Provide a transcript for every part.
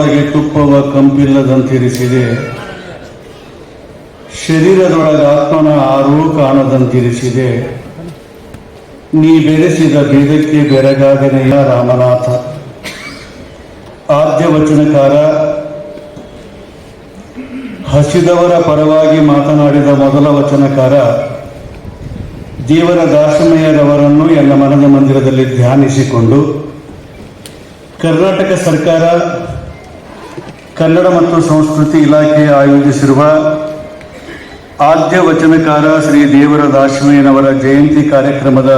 ಬಾರೊಳಗೆ ತುಪ್ಪವ ಕಂಪಿಲ್ಲದಂತಿರಿಸಿದೆ ಶರೀರದೊಳಗೆ ಆತ್ಮನ ಆರೂ ಕಾಣದಂತಿರಿಸಿದೆ. ನೀ ಬೆರೆಸಿದ ಬೇದಕ್ಕೆ ಬೆರಗಾದನೆಯ ರಾಮನಾಥ. ಆದ್ಯ ವಚನಕಾರ, ಹಸಿದವರ ಪರವಾಗಿ ಮಾತನಾಡಿದ ಮೊದಲ ವಚನಕಾರ, ದೇವರ ದಾಸಮಯ್ಯರವರನ್ನು ಎಲ್ಲ ಮನದ ಮಂದಿರದಲ್ಲಿ ಧ್ಯಾನಿಸಿಕೊಂಡು, ಕರ್ನಾಟಕ ಸರ್ಕಾರ ಕನ್ನಡ ಮತ್ತು ಸಂಸ್ಕೃತಿ ಇಲಾಖೆ ಆಯೋಜಿಸಿರುವ ಆದ್ಯ ವಚನಕಾರ ಶ್ರೀ ದೇವರ ದಾಸಮಯ್ಯನವರ ಜಯಂತಿ ಕಾರ್ಯಕ್ರಮದ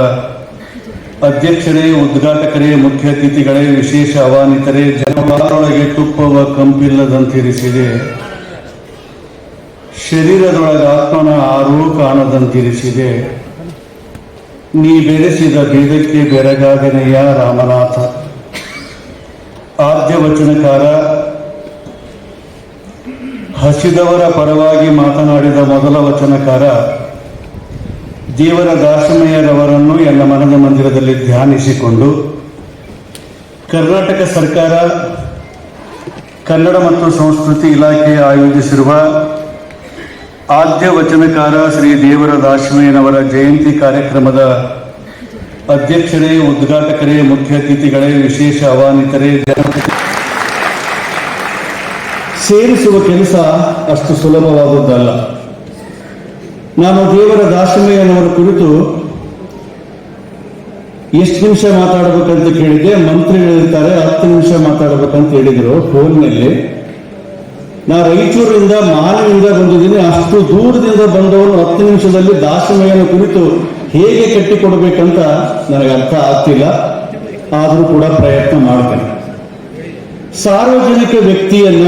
ಅಧ್ಯಕ್ಷರೇ, ಉದ್ಘಾಟಕರೇ, ಮುಖ್ಯ ಅತಿಥಿಗಳೇ, ವಿಶೇಷ ಆಹ್ವಾನಿತರೇ ಜನರೊಳಗೆ ತುಪ್ಪವ ಕಂಪಿಲ್ಲದಂತಿರಿಸಿದೆ ಶರೀರದೊಳಗೆ ಆತ್ಮನ ಆರೂ ಕಾಣದಂತಿರಿಸಿದೆ. ನೀ ಬೆರೆಸಿದ ಬೇದಕ್ಕೆ ಬೆರಗಾದನೆಯ ರಾಮನಾಥ. ಆದ್ಯ ವಚನಕಾರ ಹಸಿದವರ ಪರವಾಗಿ ಮಾತನಾಡಿದ ಮೊದಲ ವಚನಕಾರ ದೇವರ ದಾಸಮಯ್ಯರವರನ್ನು ಎಲ್ಲ ಮನದ ಮಂದಿರದಲ್ಲಿ ಧ್ಯಾನಿಸಿಕೊಂಡು, ಕರ್ನಾಟಕ ಸರ್ಕಾರ, ಕನ್ನಡ ಮತ್ತು ಸಂಸ್ಕೃತಿ ಇಲಾಖೆ ಆಯೋಜಿಸಿರುವ ಆದ್ಯ ವಚನಕಾರ ಶ್ರೀ ದೇವರ ದಾಶಮಯ್ಯನವರ ಜಯಂತಿ ಕಾರ್ಯಕ್ರಮದ ಅಧ್ಯಕ್ಷರೇ, ಉದ್ಘಾಟಕರೇ, ಮುಖ್ಯ ಅತಿಥಿಗಳೇ, ವಿಶೇಷ ಆಹ್ವಾನಿತರೇ ಜನಪ್ರತಿ ಸೇರಿಸುವ ಕೆಲಸ ಅಷ್ಟು ಸುಲಭವಾದದ್ದಲ್ಲ. ನಾನು ದೇವರ ದಾಸಮಯ್ಯನವರ ಕುರಿತು ಎಷ್ಟು ನಿಮಿಷ ಮಾತಾಡಬೇಕಂತ ಕೇಳಿದೆ ಮಂತ್ರಿಗಳಿರ್ತಾರೆ ಹತ್ತು ನಿಮಿಷ ಮಾತಾಡಬೇಕಂತ ಹೇಳಿದ್ರು ಫೋನ್ನಲ್ಲಿ. ನಾ ರಾಯಚೂರಿನಿಂದ ಮಾನವಿಂದ ಬಂದಿದ್ದೀನಿ. ಅಷ್ಟು ದೂರದಿಂದ ಬಂದವನು ಹತ್ತು ನಿಮಿಷದಲ್ಲಿ ದಾಸಮಯ್ಯನ ಕುರಿತು ಹೇಗೆ ಕಟ್ಟಿಕೊಡ್ಬೇಕಂತ ನನಗೆ ಅರ್ಥ ಆಗ್ತಿಲ್ಲ. ಆದರೂ ಕೂಡ ಪ್ರಯತ್ನ ಮಾಡ್ತೇನೆ. ಸಾರ್ವಜನಿಕ ವ್ಯಕ್ತಿಯನ್ನ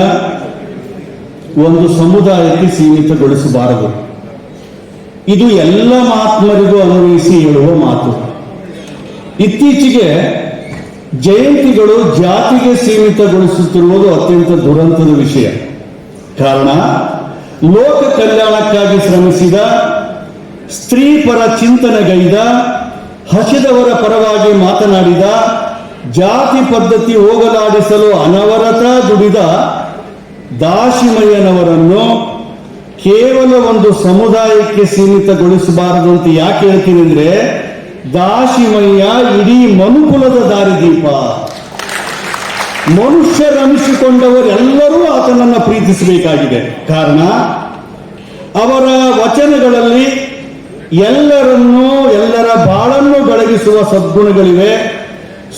ಒಂದು ಸಮುದಾಯಕ್ಕೆ ಸೀಮಿತಗೊಳಿಸಬಾರದು. ಇದು ಎಲ್ಲ ಮಹಾತ್ಮರಿಗೂ ಅನ್ವಯಿಸಿ ಹೇಳುವ ಮಾತು. ಇತ್ತೀಚೆಗೆ ಜಯಂತಿಗಳು ಜಾತಿಗೆ ಸೀಮಿತಗೊಳಿಸುತ್ತಿರುವುದು ಅತ್ಯಂತ ದುರಂತದ ವಿಷಯ. ಕಾರಣ, ಲೋಕ ಕಲ್ಯಾಣಕ್ಕಾಗಿ ಶ್ರಮಿಸಿದ, ಸ್ತ್ರೀ ಪರ ಚಿಂತನೆಗೈದ, ಹಸಿದವರ ಪರವಾಗಿ ಮಾತನಾಡಿದ, ಜಾತಿ ಪದ್ಧತಿ ಹೋಗಲಾಡಿಸಲು ಅನವರತ ದುಡಿದ ದಾಶಿಮಯ್ಯನವರನ್ನು ಕೇವಲ ಒಂದು ಸಮುದಾಯಕ್ಕೆ ಸೀಮಿತಗೊಳಿಸಬಾರದು ಅಂತ ಯಾಕೆ ಹೇಳ್ತೀನಿ ಅಂದ್ರೆ ದಾಶಿಮಯ್ಯ ಇಡೀ ಮನುಕುಲದ ದಾರಿದೀಪ. ಮನುಷ್ಯರನಿಸಿಕೊಂಡವರೆಲ್ಲರೂ ಆತನನ್ನು ಪ್ರೀತಿಸಬೇಕಾಗಿದೆ. ಕಾರಣ, ಅವರ ವಚನಗಳಲ್ಲಿ ಎಲ್ಲರನ್ನೂ, ಎಲ್ಲರ ಬಾಳನ್ನು ಬೆಳಗಿಸುವ ಸದ್ಗುಣಗಳಿವೆ,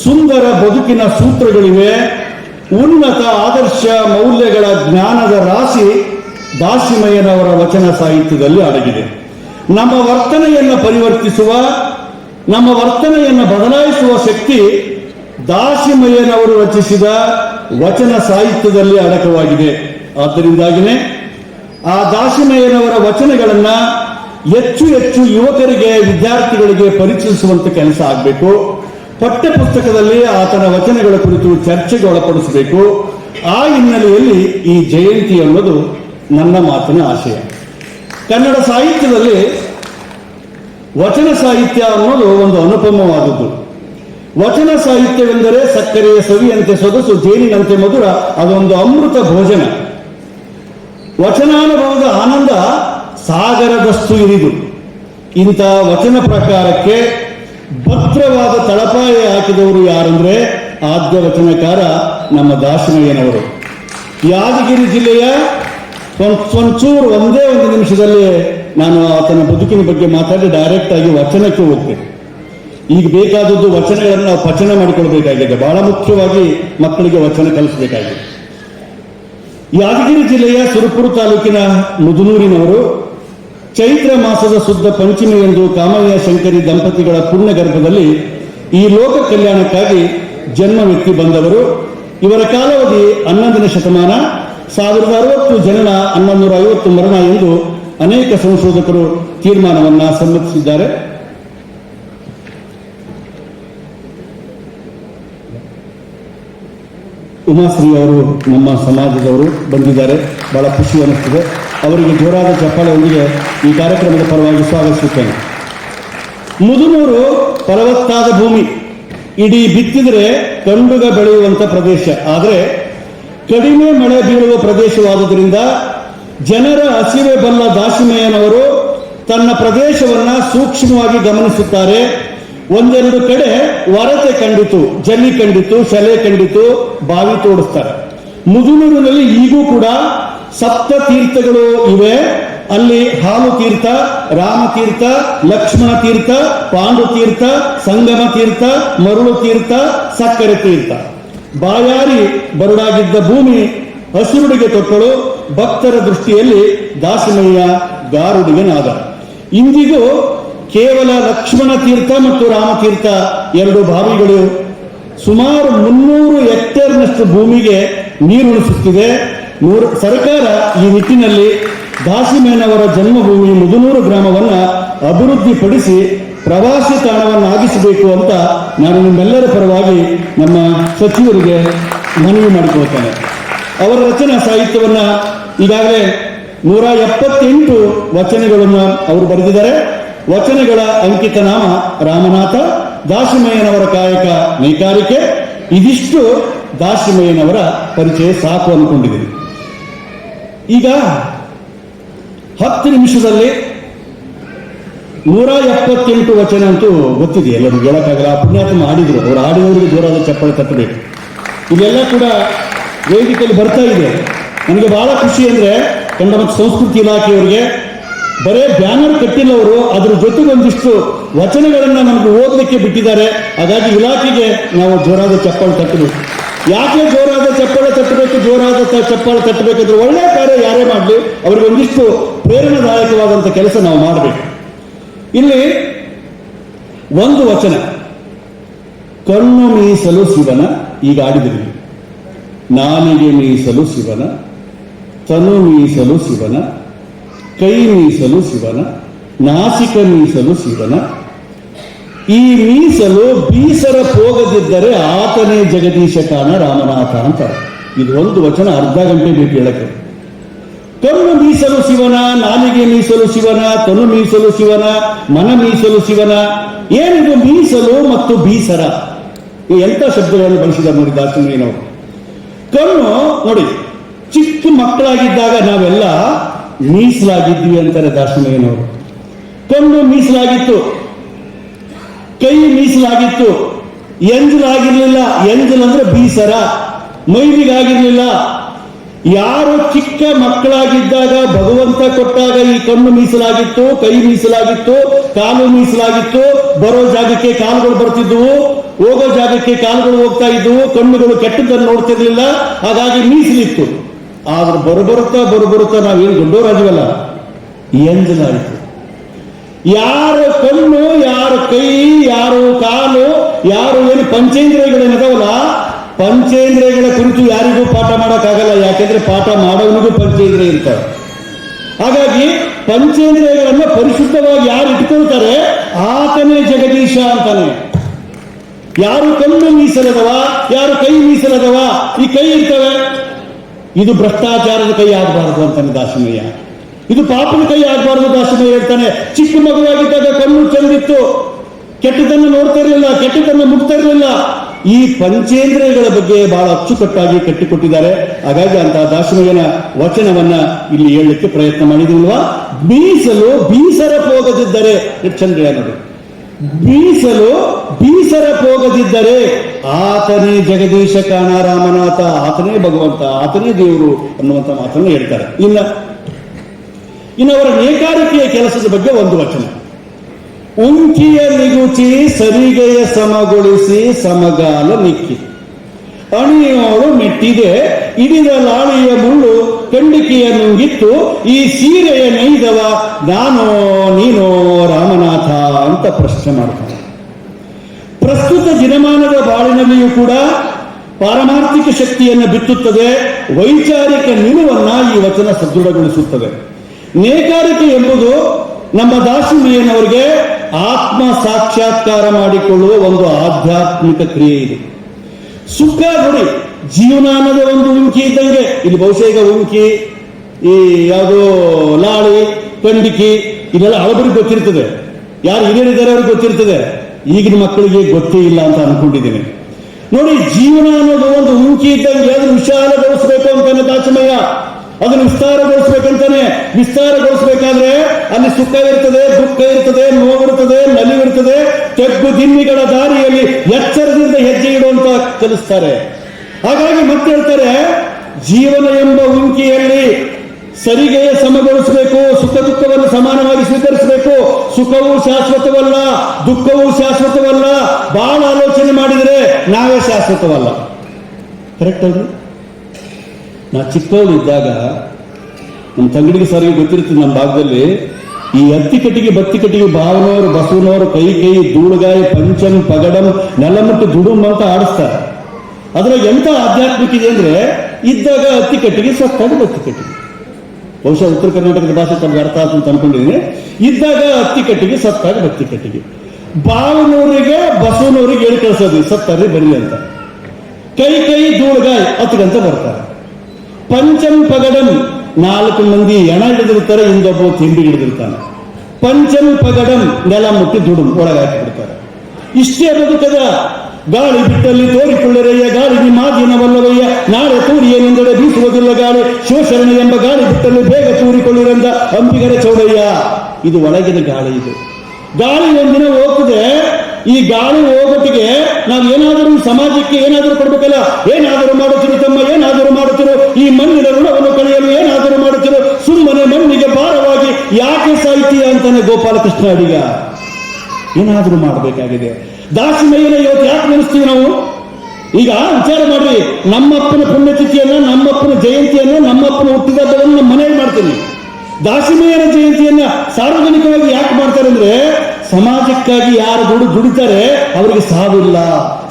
ಸುಂದರ ಬದುಕಿನ ಸೂತ್ರಗಳಿವೆ ಉನ್ನತ ಆದರ್ಶ ಮೌಲ್ಯಗಳ ಜ್ಞಾನದ ರಾಶಿ ದಾಸಿಮಯ್ಯನವರ ವಚನ ಸಾಹಿತ್ಯದಲ್ಲಿ ಅಡಗಿದೆ. ನಮ್ಮ ವರ್ತನೆಯನ್ನು ಪರಿವರ್ತಿಸುವ, ನಮ್ಮ ವರ್ತನೆಯನ್ನು ಬದಲಾಯಿಸುವ ಶಕ್ತಿ ದಾಸಿಮಯ್ಯನವರು ರಚಿಸಿದ ವಚನ ಸಾಹಿತ್ಯದಲ್ಲಿ ಅಡಕವಾಗಿದೆ. ಆದ್ದರಿಂದಾಗಿನೇ ಆ ದಾಸಿಮಯ್ಯನವರ ವಚನಗಳನ್ನು ಹೆಚ್ಚು ಹೆಚ್ಚು ಯುವಕರಿಗೆ, ವಿದ್ಯಾರ್ಥಿಗಳಿಗೆ ಪರಿಚಯಿಸುವಂತ ಕೆಲಸ ಆಗಬೇಕು. ಪಠ್ಯ ಪುಸ್ತಕದಲ್ಲಿ ಆತನ ವಚನಗಳ ಕುರಿತು ಚರ್ಚೆಗೆ ಒಳಪಡಿಸಬೇಕು. ಆ ಹಿನ್ನೆಲೆಯಲ್ಲಿ ಈ ಜಯಂತಿ ಅನ್ನೋದು ನನ್ನ ಮಾತಿನ ಆಶಯ. ಕನ್ನಡ ಸಾಹಿತ್ಯದಲ್ಲಿ ವಚನ ಸಾಹಿತ್ಯ ಅನ್ನೋದು ಒಂದು ಅನುಪಮವಾದದ್ದು. ವಚನ ಸಾಹಿತ್ಯವೆಂದರೆ ಸಕ್ಕರೆಯ ಸವಿಯಂತೆ ಸೊಗಸು, ಜೇನಿನಂತೆ ಮಧುರ, ಅದೊಂದು ಅಮೃತ ಭೋಜನ. ವಚನಾನುಭವದ ಆನಂದ ಸಾಗರದಷ್ಟು ಇರಿದು. ಇಂಥ ವಚನ ಪ್ರಕಾರಕ್ಕೆ ಭದ್ರವಾದ ತಳಪಾಯ ಹಾಕಿದವರು ಯಾರಂದ್ರೆ ಆದ್ಯ ವಚನಕಾರ ನಮ್ಮ ದಾಸನಯ್ಯನವರು ಯಾದಗಿರಿ ಜಿಲ್ಲೆಯ ಸ್ವಂಚೂರು ಒಂದೇ ಒಂದು ನಿಮಿಷದಲ್ಲಿ ನಾನು ಆತನ ಬದುಕಿನ ಬಗ್ಗೆ ಮಾತಾಡಿ ಡೈರೆಕ್ಟ್ ಆಗಿ ವಚನಕ್ಕೆ ಹೋಗ್ತೇನೆ. ಈಗ ಬೇಕಾದದ್ದು ವಚನಗಳನ್ನು ನಾವು ಪಚನ ಮಾಡಿಕೊಳ್ಬೇಕಾಗಿದೆ. ಬಹಳ ಮುಖ್ಯವಾಗಿ ಮಕ್ಕಳಿಗೆ ವಚನ ಕಲಿಸಬೇಕಾಗಿದೆ. ಯಾದಗಿರಿ ಜಿಲ್ಲೆಯ ಸುರಪುರ ತಾಲೂಕಿನ ಮುದುನೂರಿನವರು ಚೈತ್ರ ಮಾಸದ ಶುದ್ಧ ಪಂಚಮಿ ಎಂದು ಕಾಮಯ್ಯ ಶಂಕರಿ ದಂಪತಿಗಳ ಪುಣ್ಯ ಗರ್ಭದಲ್ಲಿ ಈ ಲೋಕ ಕಲ್ಯಾಣಕ್ಕಾಗಿ ಜನ್ಮವೆತ್ತಿ ಬಂದವರು. ಇವರ ಕಾಲಾವಧಿ ಹನ್ನೊಂದನೇ ಶತಮಾನ. ಸಾವಿರದ ಅರವತ್ತು ಜನನ ಹನ್ನೊಂದೂರ ಐವತ್ತು ಮರಣ ಎಂದು ಅನೇಕ ಸಂಶೋಧಕರು ತೀರ್ಮಾನವನ್ನ ಸಮ್ಮತಿಸಿದ್ದಾರೆ. ಉಮಾಶ್ರೀ ಅವರು ನಮ್ಮ ಸಮಾಜದವರು ಬಂದಿದ್ದಾರೆ. ಬಹಳ ಖುಷಿ ಅನ್ನಿಸ್ತದೆ. ಅವರಿಗೆ ಜೋರಾದ ಚಪ್ಪಾಳೆಯೊಂದಿಗೆ ಈ ಕಾರ್ಯಕ್ರಮದ ಪರವಾಗಿ ಸ್ವಾಗತಿಸುತ್ತೇನೆ. ಮುದುನೂರು ಫಲವತ್ತಾದ ಭೂಮಿ. ಇಡೀ ಬಿತ್ತಿದ್ರೆ ಕಂಡುಗ ಬೆಳೆಯುವಂತ ಪ್ರದೇಶ. ಆದರೆ ಕಡಿಮೆ ಮಳೆ ಬೀಳುವ ಪ್ರದೇಶವಾದುದರಿಂದ ಜನರ ಹಸಿವೆ ಬಲ್ಲ ದಾಸಿಮಯ್ಯನವರು ತನ್ನ ಪ್ರದೇಶವನ್ನ ಸೂಕ್ಷ್ಮವಾಗಿ ಗಮನಿಸುತ್ತಾರೆ. ಒಂದೆರಡು ಕಡೆ ವರತೆ ಕಂಡಿತು, ಜಲ್ಲಿ ಕಂಡಿತು, ಶಲೆ ಕಂಡಿತು, ಬಾವಿ ತೋಡಿಸ್ತಾರೆ. ಮುದುನೂರಿನಲ್ಲಿ ಈಗೂ ಕೂಡ ಸಪ್ತ ತೀರ್ಥಗಳು ಇವೆ. ಅಲ್ಲಿ ಹಾಲು ತೀರ್ಥ, ರಾಮ ತೀರ್ಥ, ಲಕ್ಷ್ಮಣ ತೀರ್ಥ, ಪಾಂಡು ತೀರ್ಥ, ಸಂಗಮ ತೀರ್ಥ, ಮರುಳು ತೀರ್ಥ, ಸಕ್ಕರೆ ತೀರ್ಥ. ಬಾಯಾರಿ ಬರುಡಾಗಿದ್ದ ಭೂಮಿ ಹಸಿರುಡಿಗೆ ತೊಟ್ಟಳು. ಭಕ್ತರ ದೃಷ್ಟಿಯಲ್ಲಿ ದಾಸಮಯ್ಯ ಗಾರುಡಿಗನಾದ. ಇಂದಿಗೂ ಕೇವಲ ಲಕ್ಷ್ಮಣ ತೀರ್ಥ ಮತ್ತು ರಾಮತೀರ್ಥ ಎರಡು ಬಾವಿಗಳು ಸುಮಾರು ಮುನ್ನೂರು ಹೆಕ್ಟೇರ್ನಷ್ಟು ಭೂಮಿಗೆ ನೀರುಣಿಸುತ್ತಿದೆ ನೂರು, ಸರ್ಕಾರ ಈ ನಿಟ್ಟಿನಲ್ಲಿ ದಾಸಿಮೇನವರ ಜನ್ಮಭೂಮಿ ಮುದುನೂರು ಗ್ರಾಮವನ್ನ ಅಭಿವೃದ್ಧಿಪಡಿಸಿ ಪ್ರವಾಸಿ ತಾಣವನ್ನಾಗಿಸಬೇಕು ಅಂತ ನಾನು ನಿಮ್ಮೆಲ್ಲರ ಪರವಾಗಿ ನಮ್ಮ ಸಚಿವರಿಗೆ ಮನವಿ ಮಾಡಿಕೊಳ್ತೇನೆ. ಅವರ ರಚನಾ ಸಾಹಿತ್ಯವನ್ನ ಈಗಾಗಲೇ ನೂರ ಎಪ್ಪತ್ತೆಂಟು ವಚನಗಳನ್ನು ಅವರು ಬರೆದಿದ್ದಾರೆ. ವಚನಗಳ ಅಂಕಿತ ನಾಮ ರಾಮನಾಥ, ದಾಸಿಮಯ್ಯನವರ ಕಾಯಕ ನೇಕಾರಿಕೆ ಇದಿಷ್ಟು ದಾಸಿಮಯ್ಯನವರ ಪರಿಚಯ ಸಾಕು ಅನ್ಕೊಂಡಿದೆ ಈಗ ಹತ್ತು ನಿಮಿಷದಲ್ಲಿ ನೂರ ಎಪ್ಪತ್ತೆಂಟು ವಚನ ಅಂತೂ ಗೊತ್ತಿದೆ. ಎಲ್ಲರೂ ಹೇಳಕ್ಕಾಗಲ್ಲ. ಪುಣ್ಯಾತ್ಮ ಆಡಿದ್ರು ಅವರು ಆಡಿದವರಿಗೆ ಜೋರಾದ ಚಪ್ಪಳೆ ತಟ್ಟಬೇಕು. ಇದೆಲ್ಲ ಕೂಡ ವೇದಿಕೆಯಲ್ಲಿ ಬರ್ತಾ ಇದೆ. ನನಗೆ ಬಹಳ ಖುಷಿ ಅಂದ್ರೆ ಕನ್ನಡ ಮತ್ತು ಸಂಸ್ಕೃತಿ ಇಲಾಖೆಯವರಿಗೆ ಬರೇ ಬ್ಯಾನರ್ ಕಟ್ಟಿಲ್ಲ ಅವರು ಅದ್ರ ಜೊತೆಗೆ ಒಂದಿಷ್ಟು ವಚನಗಳನ್ನ ನಮ್ಗೆ ಓದಲಿಕ್ಕೆ ಬಿಟ್ಟಿದ್ದಾರೆ. ಹಾಗಾಗಿ ಇಲಾಖೆಗೆ ನಾವು ಜೋರಾದ ಚಪ್ಪಾಳೆ ತಟ್ಟಬೇಕು. ಯಾಕೆ ಜೋರಾದ ಚಪ್ಪಾಳೆ ತಟ್ಟಬೇಕು? ಜೋರಾದ ಚಪ್ಪಾಳೆ ತಟ್ಟಬೇಕಂದ್ರೆ ಒಳ್ಳೆ ಕಾರ್ಯ ಯಾರೇ ಮಾಡಲಿ, ಅವ್ರಿಗೆ ಒಂದಿಷ್ಟು ಪ್ರೇರಣಾದಾಯಕವಾದಂಥ ಕೆಲಸ ನಾವು ಮಾಡಬೇಕು. ಇಲ್ಲಿ ಒಂದು ವಚನ. ಕಣ್ಣು ಮೀಸಲು ಶಿವನ, ಈಗ ಆಡಿದಿರಿ ನಾಲಿಗೆ ಮೀಸಲು ಶಿವನ, ತನು ಮೀಸಲು ಶಿವನ ಕೈ ಮೀಸಲು ಶಿವನ, ನಾಸಿಕ ಮೀಸಲು ಶಿವನ. ಈ ಮೀಸಲು ಬೀಸರ ಹೋಗದಿದ್ದರೆ ಆತನೇ ಜಗದೀಶ ಕಾಣ ರಾಮನಾಥ ಅಂತ ಇದು ಒಂದು ವಚನ ಅರ್ಧ ಗಂಟೆ ಬೇಕು ಹೇಳಕ್ಕೆ. ಕಣ್ಣು ಮೀಸಲು ಶಿವನ, ನಾಲಿಗೆ ಮೀಸಲು ಶಿವನ ತನು ಮೀಸಲು ಶಿವನ, ಮನ ಮೀಸಲು ಶಿವನ. ಏನಿದು ಮೀಸಲು ಮತ್ತು ಬೀಸರ? ಎಂತ ಶಬ್ದಗಳನ್ನು ಬಳಸಿದ್ದಾರೆ ನೋಡಿ ನಾವು ಕಣ್ಣು ನೋಡಿ, ಚಿಕ್ಕ ಮಕ್ಕಳಾಗಿದ್ದಾಗ ನಾವೆಲ್ಲ ಮೀಸಲಾಗಿದ್ವಿ ಅಂತಾರೆ ದಾರ್ಶನಿಕನವರು. ಕಣ್ಣು ಮೀಸಲಾಗಿತ್ತು, ಕೈ ಮೀಸಲಾಗಿತ್ತು ಎಂಜಲಾಗಿರ್ಲಿಲ್ಲ ಎಂಜಲ್ ಅಂದ್ರೆ ಬೀಸರ, ಮೈಲಿಗಾಗಿರ್ಲಿಲ್ಲ. ಯಾರು ಚಿಕ್ಕ ಮಕ್ಕಳಾಗಿದ್ದಾಗ ಭಗವಂತ ಕೊಟ್ಟಾಗ ಈ ಕಣ್ಣು ಮೀಸಲಾಗಿತ್ತು, ಕೈ ಮೀಸಲಾಗಿತ್ತು, ಕಾಲು ಮೀಸಲಾಗಿತ್ತು, ಬರೋ ಜಾಗಕ್ಕೆ ಕಾಲುಗಳು ಬರ್ತಿದ್ವು ಹೋಗೋ ಜಾಗಕ್ಕೆ ಕಾಲುಗಳು ಹೋಗ್ತಾ ಇದ್ವು ಕಣ್ಣುಗಳು ಕೆಟ್ಟದ್ದನ್ನು ನೋಡ್ತಿರ್ಲಿಲ್ಲ, ಹಾಗಾಗಿ ಮೀಸಲಿತ್ತು. ಆದ್ರೆ ಬರುಬರುತ್ತಾ ಬರುಬರುತ್ತಾ ನಾವೇನು ಎಂದು ಎಂಜಲಾಯಿತು ಯಾರ ಕಣ್ಣು, ಯಾರ ಕೈ, ಯಾರು ಕಾಲು, ಯಾರು ಏನು ಪಂಚೇಂದ್ರಿಯಗಳೇನಿದಾವಲ್ಲ ಪಂಚೇಂದ್ರಿಯಗಳ ಕುರಿತು ಯಾರಿಗೂ ಪಾಠ ಮಾಡೋಕ್ಕಾಗಲ್ಲ, ಯಾಕೆಂದ್ರೆ ಪಾಠ ಮಾಡೋನಿಗೂ ಪಂಚೇಂದ್ರಿಯ ಇರ್ತಾರೆ. ಹಾಗಾಗಿ ಪಂಚೇಂದ್ರಿಯಗಳನ್ನು ಪರಿಶುದ್ಧವಾಗಿ ಯಾರು ಇಟ್ಕೊಳ್ತಾರೆ? ಆತನೇ ಜಗದೀಶ ಅಂತಾನೆ. ಯಾರು ಕಣ್ಣು ಮೀಸಲದವ, ಯಾರು ಕೈ ಮೀಸಲದವ, ಈ ಕೈ ಇರ್ತವೆ. ಇದು ಭ್ರಷ್ಟಾಚಾರದ ಕೈ ಆಗಬಾರದು ಅಂತಾನೆ ದಾಸಿಮಯ್ಯ. ಇದು ಪಾಪದ ಕೈ ಆಗಬಾರದು ದಾಸಿಮಯ್ಯ ಹೇಳ್ತಾನೆ. ಚಿಕ್ಕ ಮಗುವಾಗಿದ್ದಾಗ ಕಣ್ಣು ಚೆಂದಿತ್ತು. ಕೆಟ್ಟದನ್ನು ನೋಡ್ತಾ ಇರಲಿಲ್ಲ ಕೆಟ್ಟದನ್ನು ಮುಟ್ತಾ ಇರಲಿಲ್ಲ. ಈ ಪಂಚೇಂದ್ರಿಯಗಳ ಬಗ್ಗೆ ಬಹಳ ಅಚ್ಚುಕಟ್ಟಾಗಿ ಕಟ್ಟಿಕೊಟ್ಟಿದ್ದಾರೆ. ಹಾಗಾಗಿ ಅಂತ ದಾಸಿಮಯ್ಯನ ವಚನವನ್ನ ಇಲ್ಲಿ ಹೇಳಲಿಕ್ಕೆ ಪ್ರಯತ್ನ ಮಾಡಿದಿಲ್ವಾ? ಬೀಸಲು ಬೀಸರ ಹೋಗದಿದ್ದರೆ ಎಷ್ಟು ಚಂದ ನೋಡಿ. ಬೀಸಲು ಬೀಸರ ಹೋಗದಿದ್ದರೆ ಆತನೇ ಜಗದೀಶ ಕಾಣ ರಾಮನಾಥ ಆತನೇ ಭಗವಂತ, ಆತನೇ ದೇವರು ಅನ್ನುವಂಥ ಮಾತನ್ನು ಹೇಳ್ತಾರೆ. ಇನ್ನ ಇನ್ನು ಅವರ ನೇಕಾರಿಕೆಯ ಕೆಲಸದ ಬಗ್ಗೆ ಒಂದು ವಚನ. ಉಂಕಿಯ ನಿಗುಚಿ ಸರಿಗೆಯ ಸಮಗೊಳಿಸಿ ಸಮಗಾಲ ನಿಕ್ಕಿ. ಅಣಿಯೋಳು ಮೆಟ್ಟಿದೆ, ಇಡಿದ ಲಾಳಿಯ ಮುಳ್ಳು ಖಂಡಿಕೆಯ ಇತ್ತು ಈ ಸೀರೆಯ ನೈದವ, ನಾನೋ ನೀನೋ ರಾಮನಾಥ ಅಂತ ಪ್ರಶ್ನೆ ಮಾಡ್ತಾನೆ ಪ್ರಸ್ತುತ ದಿನಮಾನದ ಬಾಳಿನಲ್ಲಿಯೂ ಕೂಡ ಪಾರಮಾರ್ಥಿಕ ಶಕ್ತಿಯನ್ನು ಬಿತ್ತುತ್ತದೆ, ವೈಚಾರಿಕ ನಿಲುವನ್ನ ಈ ವಚನ ಸದೃಢಗೊಳಿಸುತ್ತದೆ. ನೇಕಾರಿಕೆ ಎಂಬುದು ನಮ್ಮ ದಾಸಿಮಿಯನವರಿಗೆ ಆತ್ಮ ಸಾಕ್ಷಾತ್ಕಾರ ಮಾಡಿಕೊಳ್ಳುವ ಒಂದು ಆಧ್ಯಾತ್ಮಿಕ ಕ್ರಿಯೆ ಇದೆ. ಸುಖ ನೋಡಿ ಜೀವನ ಅನ್ನೋದೇ ಒಂದು ಉಂಕಿ ಇದ್ದಂಗೆ, ಇಲ್ಲಿ ಬಹುಶಃ ಈಗ ಉಂಕಿ ಈ ಯಾವುದೋ ಲಾಳಿ ಕಂಡಿಕಿ ಇದೆಲ್ಲ ಹಳಬರಿಗೆ ಗೊತ್ತಿರ್ತದೆ. ಯಾರು ಹಿರಿಯರಿದ್ದಾರೆ ಅವ್ರಿಗೆ ಗೊತ್ತಿರ್ತದೆ. ಈಗಿನ ಮಕ್ಕಳಿಗೆ ಗೊತ್ತೇ ಇಲ್ಲ ಅಂತ ಅನ್ಕೊಂಡಿದ್ದೀನಿ. ನೋಡಿ ಜೀವನ ಅನ್ನೋದು ಒಂದು ಉಂಕಿ ಇದ್ದಂಗೆ ಅದನ್ನು ವಿಶಾಲಗೊಳಿಸಬೇಕು ಅಂತಾನೆ ದಾಸಮಯ್ಯ ಅದನ್ನು ವಿಸ್ತಾರಗೊಳಿಸ್ಬೇಕಂತಾನೆ. ವಿಸ್ತಾರಗೊಳಿಸ್ಬೇಕಾದ್ರೆ ಅಲ್ಲಿ ಸುಖ ಇರ್ತದೆ, ದುಃಖ ಇರ್ತದೆ ನೋವಿರ್ತದೆ ನಲಿವಿರ್ತದೆ ತೆಗ್ಗು ದಿಮ್ಮಿಗಳ ದಾರಿಯಲ್ಲಿ ಎಚ್ಚರದಿಂದ ಹೆಜ್ಜೆ ಇಡುವಂತ ಕಲಿಸ್ತಾರೆ ಹಾಗಾಗಿ ಮತ್ತೆ ಹೇಳ್ತಾರೆ, ಜೀವನ ಎಂಬ ಉಂಕಿಯಲ್ಲಿ ಸರಿಗೆಯ ಸಮಗೊಳಿಸಬೇಕು, ಸುಖ ದುಃಖವನ್ನು ಸಮಾನವಾಗಿ ಸ್ವೀಕರಿಸಬೇಕು. ಸುಖವೂ ಶಾಶ್ವತವಲ್ಲ, ದುಃಖವೂ ಶಾಶ್ವತವಲ್ಲ. ಬಹಳ ಆಲೋಚನೆ ಮಾಡಿದರೆ ನಾವೇ ಶಾಶ್ವತವಲ್ಲ. ಕರೆಕ್ಟ್ ಅಲ್ರಿ? ನಾ ಚಿಕ್ಕವಳಿದ್ದಾಗ ನಮ್ಮ ತಂಗಡಿಗೆ ಸರಿಗೆ ಗೊತ್ತಿರ್ತೀನಿ ನಮ್ಮ ಭಾಗದಲ್ಲಿ ಈ ಅತ್ತಿ ಕಟ್ಟಿಗೆ ಬತ್ತಿ ಕಟ್ಟಿಗೆ ಭಾವನವರು ಬಸವನವರು ಕೈ ಕೈ, ಧೂಳುಗಾಯಿ, ಪಂಚಂ, ಪಗಡಂ, ನೆಲಮಟ್ಟು ದುಡುಂ ಅಂತ ಆಡಿಸ್ತಾರೆ ಅದ್ರಾಗ ಎಂತ ಆಧ್ಯಾತ್ಮಿಕ ಇದೆ ಅಂದ್ರೆ ಇದ್ದಾಗ ಅತ್ತಿ ಕಟ್ಟಿಗೆ ಸತ್ತಾಗ ಬತ್ತಿ ಕಟ್ಟಿಗೆ ಬಹುಶಃ ಉತ್ತರ ಕರ್ನಾಟಕದ ಭಾಷೆ ತಮಗೆ ಅರ್ಥ ಆಯ್ತು ಅಂತ ಅನ್ಕೊಂಡಿದ್ದೀನಿ. ಇದ್ದಾಗ ಅತ್ತಿ ಕಟ್ಟಿಗೆ ಸತ್ತಾಗ ಬತ್ತಿ ಕಟ್ಟಿಗೆ ಬಾವನೂರಿಗೆ ಬಸವನೂರಿಗೆ ಹೇಳಿ ಕಳಿಸೋದು? ಸತ್ತಾರ್ರಿ ಬರಲಿ ಅಂತ. ಕೈ ಕೈ, ಧೂಳುಗಾಯಿ ಹತ್ಗಂತ ಬರ್ತಾರೆ. ಪಂಚಂ, ಪಗಡಂ ನಾಲ್ಕು ಮಂದಿ ಎಣ ಹಿಡಿದಿರ್ತಾರೆ ಹಿಂದೊಬ್ಬ ತಿಂಡಿ ಹಿಡಿದಿರ್ತಾನೆ. ಪಂಚಂ ಪಗಡಂ ನೆಲ ಮುಟ್ಟಿ ದುಡುಂ ಒಳಗಾಕಿ ಹಾಕಿಬಿಡ್ತಾರೆ ಇಷ್ಟೇ ಬದುಕದ ಗಾಳಿ ಬಿಟ್ಟಲ್ಲಿ ತೋರಿಕೊಳ್ಳರಯ್ಯ, ಗಾಳಿ ನಿಮ್ಮ ಮಾದಿನವಲ್ಲವಯ್ಯ ನಾಳೆ ತೂರಿ ಏನೆಂದರೆ ಬೀಸುವುದಿಲ್ಲ ಗಾಳಿ ಶೋಷಣೆ ಎಂಬ ಗಾಳಿ ಬಿಟ್ಟಲ್ಲಿ ಬೇಗ ತೂರಿಕೊಳ್ಳಿರಂದ ಅಂಬಿಗರ ಚೌಡಯ್ಯ. ಇದು ಒಳಗಿನ ಗಾಳಿ ಇದು. ಗಾಳಿ ಒಂದಿನ ಹೋಗ್ತದೆ. ಈ ಗಾಳಿ ಹೋಗೋಟಿಗೆ ನಾವು ಏನಾದರೂ ಸಮಾಜಕ್ಕೆ ಏನಾದರೂ ಕೊಡ್ಬೇಕಲ್ಲ? ಏನಾದರೂ ಮಾಡುತ್ತಿರು ತಮ್ಮ, ಏನಾದರೂ ಮಾಡುತ್ತಿರು. ಈ ಮಣ್ಣಿನ ಋಣವನ್ನು ಸುಮ್ಮನೆ ಮಣ್ಣಿಗೆ ಭಾರವಾಗಿ ಯಾಕೆ ಸಾಹಿತ್ಯ ಅಂತಾನೆ ಗೋಪಾಲಕೃಷ್ಣ ಅಡಿಗ. ಏನಾದರೂ ಮಾಡಬೇಕಾಗಿದೆ. ದಾಸಿಮಯ್ಯನ ಇವತ್ತು ಯಾಕೆ ನೆನೆಸ್ತೀವಿ ನಾವು? ಈಗ ವಿಚಾರ ಮಾಡ್ರಿ. ನಮ್ಮಪ್ಪನ ಪುಣ್ಯತಿಥಿಯನ್ನ, ನಮ್ಮಪ್ಪನ ಜಯಂತಿಯನ್ನ, ನಮ್ಮಪ್ಪನ ಹುಟ್ಟಿದಬ್ಬವನ್ನು ನಮ್ಮ ಮನೆಯಲ್ಲಿ ಮಾಡ್ತೀನಿ. ದಾಸಿಮಯ್ಯನ ಜಯಂತಿಯನ್ನ ಸಾರ್ವಜನಿಕವಾಗಿ ಯಾಕೆ ಮಾಡ್ತಾರೆ ಅಂದ್ರೆ, ಸಮಾಜಕ್ಕಾಗಿ ಯಾರು ದುಡು ದುಡಿತಾರೆ ಅವರಿಗೆ ಸಾವಿಲ್ಲ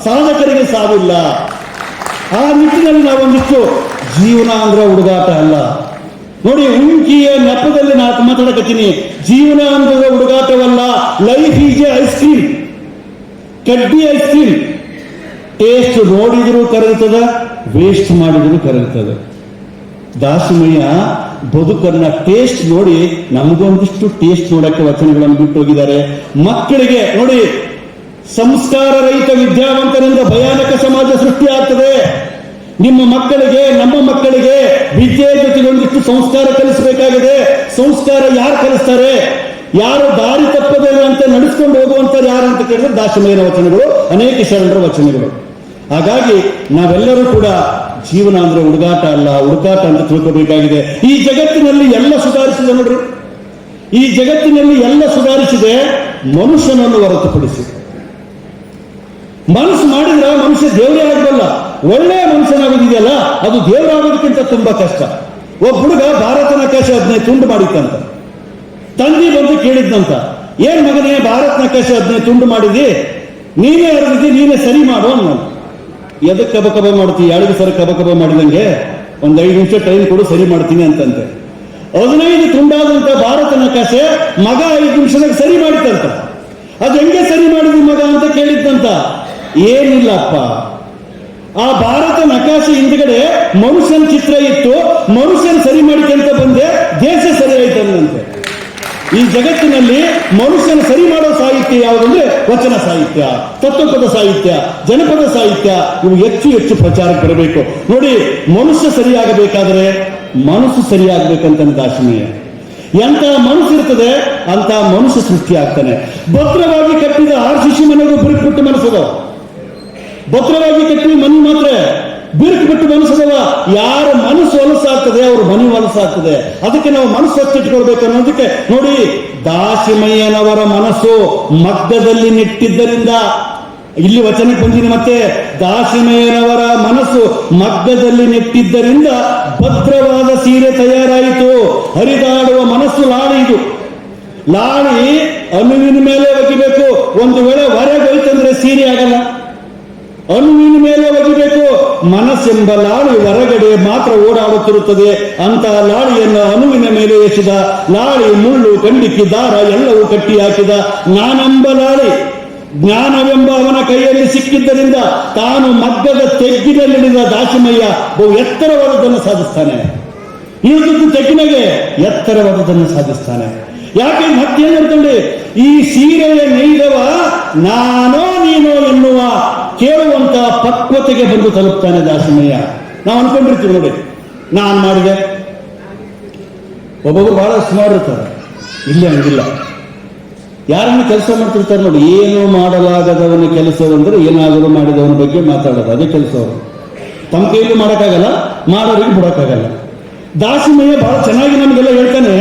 ಸಾಧಕರಿಗೆ ಸಾವಿಲ್ಲ ಆ ನಿಟ್ಟಿನಲ್ಲಿ ನಾವೊಂದಿಷ್ಟು ಜೀವನ ಅಂದ್ರೆ ಹುಡುಗಾಟ ಅಲ್ಲ. ನೋಡಿ ಉಂಕಿಯ ನೆಪದಲ್ಲಿ ನಾನು ಮಾತಾಡಕತ್ತೀನಿ. ಜೀವನ ಅಂದ್ರದ ಹುಡುಗಾಟವಲ್ಲ life is a ice cream ಕಡ್ಡಿ ಐಸ್ ಕ್ರೀಮ್ ಟೇಸ್ಟ್ ನೋಡಿದ್ರು ಕರಗ್ತದ ವೇಸ್ಟ್ ಮಾಡಿದ್ರು ಕರಗ್ತದ. ದಾಸಿಮಯ್ಯ ಬದುಕನ್ನ ಟೇಸ್ಟ್ ನೋಡಿ, ನಮಗೊಂದಿಷ್ಟು ಟೇಸ್ಟ್ ನೋಡಕ್ಕೆ ವಚನಗಳನ್ನು ಬಿಟ್ಟು ಹೋಗಿದ್ದಾರೆ ಮಕ್ಕಳಿಗೆ ನೋಡಿ, ಸಂಸ್ಕಾರ ರಹಿತ ವಿದ್ಯಾವಂತರಿಂದ ಭಯಾನಕ ಸಮಾಜ ಸೃಷ್ಟಿ ಆಗ್ತದೆ ನಿಮ್ಮ ಮಕ್ಕಳಿಗೆ, ನಮ್ಮ ಮಕ್ಕಳಿಗೆ ವಿದ್ಯೆ ಒಂದಿಷ್ಟು ಸಂಸ್ಕಾರ ಕಲಿಸಬೇಕಾಗಿದೆ. ಸಂಸ್ಕಾರ ಯಾರು ಕಲಿಸ್ತಾರೆ? ಯಾರು ದಾರಿ ತಪ್ಪದೇ ಅಂತ ನಡೆಸ್ಕೊಂಡು ಹೋಗುವಂತಾರೆ ಯಾರು ಅಂತ ಕೇಳಿದ್ರೆ ದಾಶಮಯನ ವಚನಗಳು, ಅನೇಕ ಶರಣರ ವಚನಗಳು. ಹಾಗಾಗಿ ನಾವೆಲ್ಲರೂ ಕೂಡ ಜೀವನ ಅಂದ್ರೆ ಹುಡುಗಾಟ ಅಲ್ಲ, ಹುಡುಕಾಟ ಅಂತ ತಿಳ್ಕೋಬೇಕಾಗಿದೆ. ಈ ಜಗತ್ತಿನಲ್ಲಿ ಎಲ್ಲ ಸುಧಾರಿಸಿದೆ ನೋಡ್ರಿ. ಈ ಜಗತ್ತಿನಲ್ಲಿ ಎಲ್ಲ ಸುಧಾರಿಸಿದೆ, ಮನುಷ್ಯನನ್ನು ಹೊರತುಪಡಿಸಿ. ಮನಸ್ಸು ಮಾಡಿದ್ರೆ ಮನುಷ್ಯ ದೇವರೇ ಆಗಬಲ್ಲ ಒಳ್ಳೆಯ ಮನುಷ್ಯನಾಗೋದಿದೆಯಲ್ಲ ಅದು ದೇವರಾಗೋದಕ್ಕಿಂತ ತುಂಬಾ ಕಷ್ಟ. ಒಬ್ಬ ಹುಡುಗ ಭಾರತನ ಆಕಾಶ ಹದಿನೈದು ತುಂಡು ಮಾಡಿತ್ತಂತ ತಂದಿ ಬಂದು ಕೇಳಿದ್ನಂತ, ಏನ್ ಮಗನೇ, ಭಾರತನ ನಕಾಶೆ ಹದಿನೈದು ತುಂಡು ಮಾಡಿದಿ? ನೀನೇ ಅರಗಿದ್ದಿ ನೀನೇ ಸರಿ ಮಾಡು ಅನ್ನೋದು ಎದಕ್ಕೆ ಕಬ ಕಬ ಮಾಡ್ತೀವಿ ಎರಡು ಸರಿ ಕಬ ಕಬ ಮಾಡಿದಂಗೆ? ಒಂದ್ ಐದು ನಿಮಿಷ ಟೈಮ್ ಕೊಡು, ಸರಿ ಮಾಡ್ತೀನಿ ಅಂತಂತೆ. ಹದಿನೈದು ತುಂಡಾದಂತ ಭಾರತನ ನಕಾಶೆ ಮಗ ಐದು ನಿಮಿಷದಾಗ ಸರಿ ಮಾಡಿತಂತ ಅದು ಹೆಂಗೆ ಸರಿ ಮಾಡಿದ್ವಿ ಮಗ? ಅಂತ ಕೇಳಿದ್ದಂತ ಏನಿಲ್ಲಪ್ಪ ಆ ಭಾರತ ನಕಾಶೆ ಹಿಂದ್ಗಡೆ ಮನುಷ್ಯನ ಚಿತ್ರ ಇತ್ತು, ಮನುಷ್ಯನ್ ಸರಿ ಮಾಡಿಕೊಂತ ಬಂದೆ, ದೇಶ ಸರಿ ಆಯ್ತಂತೆ ಈ ಜಗತ್ತಿನಲ್ಲಿ ಮನುಷ್ಯನ ಸರಿ ಮಾಡೋ ಸಾಹಿತ್ಯ ಯಾವುದಂದ್ರೆ ವಚನ ಸಾಹಿತ್ಯ, ತತ್ವಪದ ಸಾಹಿತ್ಯ, ಜನಪದ ಸಾಹಿತ್ಯ, ಇವು ಹೆಚ್ಚು ಹೆಚ್ಚು ಪ್ರಚಾರಕ್ಕೆ ಬರಬೇಕು ನೋಡಿ, ಮನುಷ್ಯ ಸರಿಯಾಗಬೇಕಾದ್ರೆ ಮನಸ್ಸು ಸರಿಯಾಗಬೇಕಂತ ದಾಶಿಮೀಯ ಎಂತ ಮನಸ್ಸು ಇರ್ತದೆ, ಅಂತ ಮನುಷ್ಯ ಸೃಷ್ಟಿ ಆಗ್ತಾನೆ. ಭದ್ರವಾಗಿ ಕಟ್ಟಿದ ಆರು ಶಿಶು ಮನೆಗೂ ಬಿರುಕು ಮನಸ್ಸದ ಭದ್ರವಾಗಿ ಕಟ್ಟಿ ಮನೆ ಮಾತ್ರ ಬಿರುಕು ಬಿಟ್ಟು ಮನಸ್ಸದವ ಯಾರ ಮನಸ್ಸು ಹೊಲಸಾಗ್ತದೆ, ಅವ್ರ ಮನೆ ಹೊಲಸಾಗ್ತದೆ. ಅದಕ್ಕೆ ನಾವು ಮನಸ್ಸು ಹಚ್ಚಿಟ್ಕೊಳ್ಬೇಕು ಅನ್ನೋದಕ್ಕೆ ನೋಡಿ, ದಾಸಿಮಯ್ಯನವರ ಮನಸ್ಸು ಮಗ್ಗದಲ್ಲಿ ನೆಟ್ಟಿದ್ದರಿಂದ, ಇಲ್ಲಿ ವಚನಕ್ಕೆ ಬಂದಿನಿ ಮತ್ತೆ, ದಾಸಿಮಯ್ಯನವರ ಮನಸ್ಸು ಮಗ್ಗದಲ್ಲಿ ನೆಟ್ಟಿದ್ದರಿಂದ ಭದ್ರವಾದ ಸೀರೆ ತಯಾರಾಯಿತು. ಹರಿದಾಡುವ ಮನಸ್ಸು ಲಾಳಿ ಇದು. ಲಾಳಿ ಅನುವಿನ ಮೇಲೆ ಒಗಿಬೇಕು. ಒಂದು ವೇಳೆ ಹೊರಗೆ ಹೋಯ್ತಂದ್ರೆ ಸೀರೆ ಆಗಲ್ಲ. ಅಣುವಿನ ಮೇಲೆ ಒಗಿಬೇಕು. ಮನಸ್ಸೆಂಬ ಲಾಳಿ ಹೊರಗಡೆ ಮಾತ್ರ ಓಡಾಡುತ್ತಿರುತ್ತದೆ. ಅಂತ ಲಾಳಿಯನ್ನು ಅನುವಿನ ಮೇಲೆ ಎಸೆದ ಲಾಳಿ ಮುಳ್ಳು ಕಂಡಿಕ್ಕಿ ದಾರ ಎಲ್ಲವೂ ಕಟ್ಟಿ ಹಾಕಿದ ನಾನೆಂಬ ಲಾಳಿ? ಜ್ಞಾನವೆಂಬ ಅವನ ಕೈಯಲ್ಲಿ ಸಿಕ್ಕಿದ್ದರಿಂದ ತಾನು ಮಗ್ಗದ ತೆಗ್ಗಿನಲ್ಲಿಡಿದ ದಾಸಿಮಯ್ಯ ಬಹು ಎತ್ತರವಾದದ್ದನ್ನು ಸಾಧಿಸ್ತಾನೆ. ಇಳಿದಿದ್ದು ತೆಗ್ಗಿನಗೆ ಎತ್ತರವಾದದನ್ನು ಸಾಧಿಸ್ತಾನೆ. ಯಾಕೆ ಮತ್ತೆ ಹೇಳ್ಕೊಂಡೆ ಈ ಸೀರೆಯ ನೈದವ ನಾನೋ ನೀನೋ ಎನ್ನುವ ಕೇಳುವಂತ ಪಕ್ವತೆಗೆ ಬಂದು ತಲುಪ್ತಾನೆ ದಾಸಮಯ್ಯ. ನಾವು ಅನ್ಕೊಂಡಿರ್ತೀವಿ ನೋಡಿ. ನಾನು ಮಾಡಿದೆ. ಒಬ್ಬೊಬ್ರು ಬಹಳ ಸುಮಾರು ಇರ್ತಾರೆ. ಇಲ್ಲಿ, ಹಂಗಿಲ್ಲ. ಯಾರನ್ನ ಕೆಲಸ ಮಾಡ್ತಿರ್ತಾರೆ ನೋಡಿ, ಏನು ಮಾಡಲಾಗದವನ ಕೆಲಸವಂದ್ರೆ ಏನಾದರೂ ಮಾಡಿದವನ ಬಗ್ಗೆ ಮಾತಾಡೋದು. ಅದೇ ಕೆಲಸ ಅವರು ತಮ್ಮ ಕೈಯಲ್ಲಿ ಮಾಡೋಕ್ಕಾಗಲ್ಲ, ಮಾಡೋರಿಗೆ ಬಿಡೋಕ್ಕಾಗಲ್ಲ. ದಾಸಿಮಯ್ಯ ಬಹಳ ಚೆನ್ನಾಗಿ ನಮಗೆಲ್ಲ ಹೇಳ್ತಾನೆ,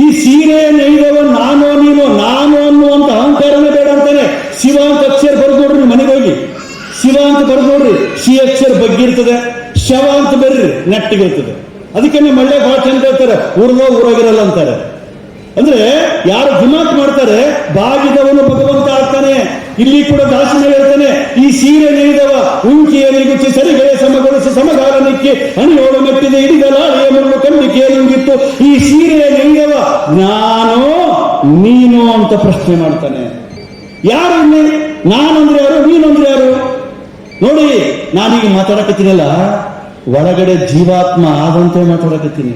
ಈ ಸೀರೆ ನೇಯ್ದವ ನಾನು ನೀನು ನಾನು ಅನ್ನುವಂತ ಅಹಂಕಾರನೇ ಬೇಡ ಅಂತಾನೆ ಶಿವ ಅಂತ ಅಕ್ಷರ ಬರ್ದೋಡ್ರಿ ಮನೆಗೆ ಹೋಗಿ ಶಿವ ಅಂತ ಬರ್ದೋಡ್ರಿ ಸಿ ಅಕ್ಷರ ಬಗ್ಗಿರ್ತದೆ ಶವ ಅಂತ ಬರ್ರಿ ನೆಟ್ಟಿಗಿರ್ತದೆ ಅದಕ್ಕೆ ನಮ್ಮ ಮಳ್ಳೆ ಭಾಳ ಚಂದ ಹೇಳ್ತಾರೆ ಊರ್ಗೋ ಊರಾಗಿರಲ್ಲ ಅಂತಾರೆ. ಅಂದ್ರೆ ಯಾರು ದಿಮಾಕ್ ಮಾಡ್ತಾರೆ, ಬಾಗಿದವನು ಭಗವಂತ ಆಗ್ತಾನೆ, ಇಲ್ಲಿ ಕೂಡ ದಾಸನ ಹೇಳ್ತಾನೆ, ಈ ಸೀರೆ ನೀಡಿದವ ಉಂಕಿಯ ನಿಗುಚ್ಚಿ ಸರಿಗೆಯ ಸಮಗೊಳಿಸಿ ಸಮಗಾಲನಿಕ್ಕೆ ಹಣಿಯೋಳು ಮೆಟ್ಟಿದೆ ಹಿಡಿದಲ ಹಳೆಯ ಮುಳ್ಳು ಕೇಳಿಂಗಿತ್ತು ಈ ಸೀರೆ ನೀಡಿದವ ನಾನು ನೀನು ಅಂತ ಪ್ರಶ್ನೆ ಮಾಡ್ತಾನೆ. ಯಾರು ಇಲ್ಲಿ ನಾನಂದ್ರೆ ಯಾರು, ನೀನಂದ್ರೆ ಯಾರು? ನೋಡಿ, ನಾನೀಗ ಮಾತಾಡಕತ್ತೀನಲ್ಲ? ಒಳಗಡೆ ಜೀವಾತ್ಮ ಆದಂತೆ ಮಾತಾಡಕತ್ತೀನಿ.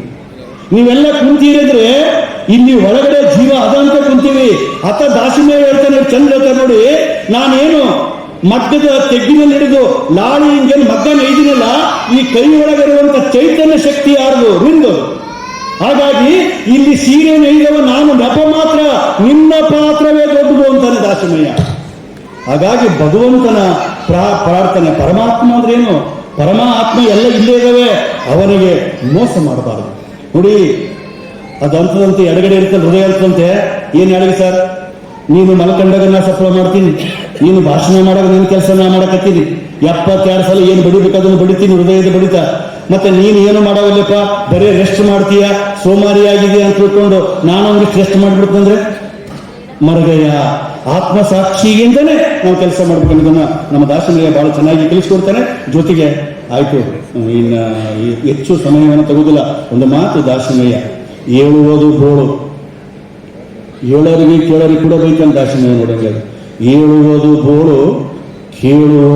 ನೀವೆಲ್ಲ ಕುಂತೀರಿದ್ರೆ ಇಲ್ಲಿ ಒಳಗಡೆ ಜೀವ ಅದಂತ ಕುಂತೀವಿ. ಅತ್ತ ದಾಸಿಮೇ ಹೇಳ್ತಾನೆ, ಚಂದ್ರ ನೋಡಿ. ನಾನೇನು ಮಗ್ಗದ ತೆಗ್ಗಿನಲ್ಲಿ ಹಿಡಿದು ಲಾಳಿ ಹಿಂಗೇನು ಮಗ್ಗ ನೈದಿನಲ್ಲ ಈ ಕೈ ಒಳಗಿರುವಂತ ಚೈತನ್ಯ ಶಕ್ತಿ ಯಾರ್ದು? ನಿಂದು. ಹಾಗಾಗಿ ಇಲ್ಲಿ ಸೀರೆ ನೇಯ್ದವ ನಾನು ನೆಪ ಮಾತ್ರ, ನಿನ್ನ ಪಾತ್ರವೇ ದೊಡ್ಡದು ಅಂತಾನೆ ದಾಸಮಯ್ಯ. ಹಾಗಾಗಿ ಭಗವಂತನ ಪ್ರಾ- ಪ್ರಾರ್ಥನೆ ಪರಮಾತ್ಮ ಅಂದ್ರೇನು ಪರಮಾತ್ಮ ಎಲ್ಲ ಇಲ್ಲೇ ಇದ್ದಾವೆ, ಅವನಿಗೆ ಮೋಸ ಮಾಡಬಾರದು. ನೋಡಿ, ಅದು ಅಂತದಂತೆ ಎಡಗಡೆ ಇರ್ತದೆ ಹೃದಯ ಇರ್ತಂತೆ ಏನ್ ಹೇಳಿ ಸರ್? ನೀನು ಮಲಕಂಡಗನ್ನ ಸಫಲ ಮಾಡ್ತೀನಿ, ನೀನು ಭಾಷಣ ಮಾಡಾಗ ನಿನ್ನ ಕೆಲಸ ನಾ ಮಾಡಕತ್ತೀನಿ, ಎಪ್ಪತ್ತೆರಡು ಸಲ ಏನು ಬಡಿಬೇಕಾದನ್ನು ಬಡಿತೀನಿ, ಹೃದಯದ ಬಡಿತ. ಮತ್ತೆ ನೀನು ಏನು ಮಾಡವಲ್ಲಪ್ಪ? ಬರೀ ರೆಸ್ಟ್ ಮಾಡ್ತೀಯ? ಸೋಮಾರಿಯಾಗಿದೆಯಾ ಅಂತ ತಿಳ್ಕೊಂಡು ನಾನು ಅವ್ನಿಗೆ ರೆಸ್ಟ್ ಮಾಡ್ಬಿಡ್ತಂದ್ರೆ ಮರಗಯ್ಯ ಆತ್ಮಸಾಕ್ಷಿಯಿಂದನೇ ನಾವು ಕೆಲಸ ಮಾಡ್ಬೇಕನ್ನೋದನ್ನ ನಮ್ಮ ದಾಸನಿಗೆ ಬಹಳ ಚೆನ್ನಾಗಿ ತಿಳಿಸ್ಕೊಡ್ತಾನೆ. ಜೊತೆಗೆ, ಆಯ್ತು, ಇನ್ನ ಹೆಚ್ಚು ಸಮಯವನ್ನು ತಗೋದಿಲ್ಲ ಒಂದು ಮಾತು ದಾಸನಯ್ಯ ಏಳುವುದು ಬೋಳು. ಏಳರಿಗೆ ಕೇಳರಿಗೆ ಕೂಡ ಬೇಕಂತ ದಾಸನಯ್ಯ ನೋಡಂಗೆ. ಏಳುವುದು ಬೋಳು ಕೇಳುವ